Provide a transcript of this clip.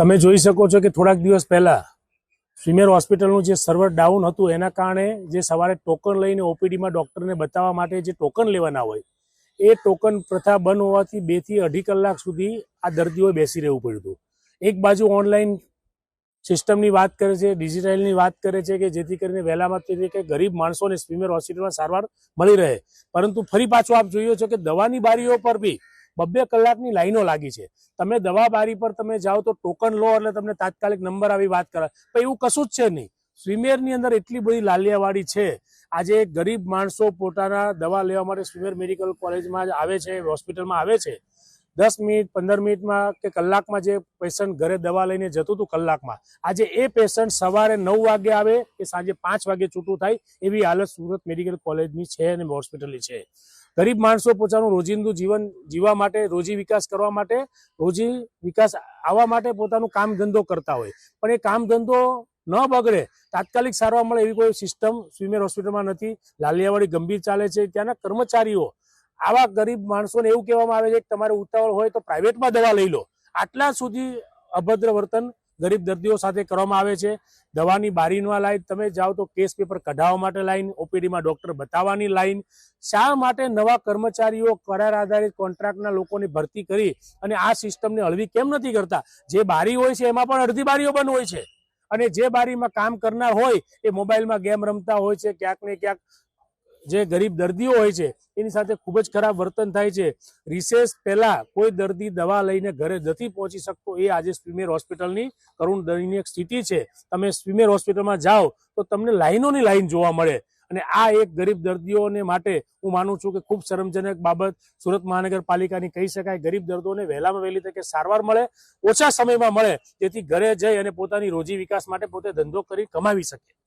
તમે જોઈ શકો છો કે થોડાક દિવસ પહેલાં સ્વીમેર હોસ્પિટલનું જે સર્વર ડાઉન હતું, એના કારણે જે સવારે ટોકન લઈને ઓપીડીમાં ડૉક્ટરને બતાવવા માટે જે ટોકન લેવાના હોય, એ ટોકન પ્રથા બંધ હોવાથી બેથી અઢી કલાક સુધી આ દર્દીઓએ બેસી રહેવું પડ્યું હતું. એક બાજુ ઓનલાઈન સિસ્ટમની વાત કરે છે ડિજિટલની વાત કરે છે કે જેથી કરીને વહેલામાં તે કે ગરીબ માણસોને સ્વીમેર હોસ્પિટલમાં સારવાર મળી રહે. પરંતુ ફરી પાછું આપ જોયો છો કે દવાની બારીઓ પર બી બબ્બે કલાકની લાઈનો લાગી છે. તમે દવા બારી પર તમે જાઓ તો ટોકન લો એટલે તમને તાત્કાલિક નંબર આવી વાત કરે પણ એવું કશું જ છે નહીં. સ્વિમેરની અંદર એટલી બધી લાલિયાવાડી છે. આજે ગરીબ માણસો પોતાના દવા લેવા માટે સ્વિમેર મેડિકલ કોલેજમાં જ આવે છે, હોસ્પિટલમાં આવે છે. દસ મિનિટ, પંદર મિનિટમાં કે કલાકમાં જે પેશન્ટ ઘરે દવા લઈને જતું હતું કલાકમાં. આજે એ પેશન્ટ સવારે નવ વાગે આવે કે સાંજે પાંચ વાગે છૂટું થાય એવી હાલત સુરત મેડિકલ કોલેજની છે અને હોસ્પિટલની છે. ગરીબ માણસો પોતાનું રોજિંદુ જીવન જીવવા માટે, રોજી વિકાસ કરવા માટે, રોજી વિકાસ આવવા માટે પોતાનું કામ ધંધો કરતા હોય. પણ એ કામ ધંધો ન બગડે, તાત્કાલિક સારવાર મળે એવી કોઈ સિસ્ટમ સ્વીમેર હોસ્પિટલમાં નથી. લાલિયાવાડી ગંભીર ચાલે છે ત્યાંના કર્મચારીઓ. આવા ગરીબ માણસોને એવું કહેવામાં આવે છે કે તમારે ઉતાવળ હોય તો પ્રાઇવેટમાં દવા લઈ લો. આટલા સુધી અભદ્ર વર્તન ગરીબ દર્દીઓ સાથે કરવામાં આવે છે. દવાની બારીમાં લાઈન તમે જાઓ તો કેસ પેપર કઢાવવા માટે લાઈન, ઓપીડીમાં ડોક્ટર બતાવવાની લાઈન. શા માટે નવા કર્મચારીઓ કરાર આધારિત કોન્ટ્રાક્ટના લોકોની ભરતી કરી અને આ સિસ્ટમને હળવી કેમ નથી કરતા? જે બારી હોય છે એમાં પણ અડધી બારીઓ બંધ હોય છે. અને જે બારીમાં કામ કરનાર હોય એ મોબાઈલમાં ગેમ રમતા હોય છે, ક્યાંક ને ક્યાંક જે ગરીબ દર્દીઓ હોય છે, એની સાથે ખૂબ જ ખરાબ વર્તન થાય છે. રિસેસ પહેલા કોઈ દર્દી દવા લઈને ઘરે નથી પહોંચી શકતો, એ આજે સ્વીમેર હોસ્પિટલની કરુણ દયનીય સ્થિતિ છે. તમે સ્વીમેર હોસ્પિટલમાં જાઓ તો તમને લાઈનોની લાઈન જોવા મળે. અને આ એક ગરીબ દર્દીઓને માટે હું માનું છું કે ખૂબ શરમજનક બાબત સુરત મહાનગરપાલિકાની કહી શકાય, ગરીબ દર્દીઓને વહેલામાં વહેલી તકે સારવાર મળે, ઓછા સમયમાં મળે તેથી ઘરે જઈ અને પોતાની રોજી વિકાસ માટે પોતે ધંધો કરી કમાવી શકે.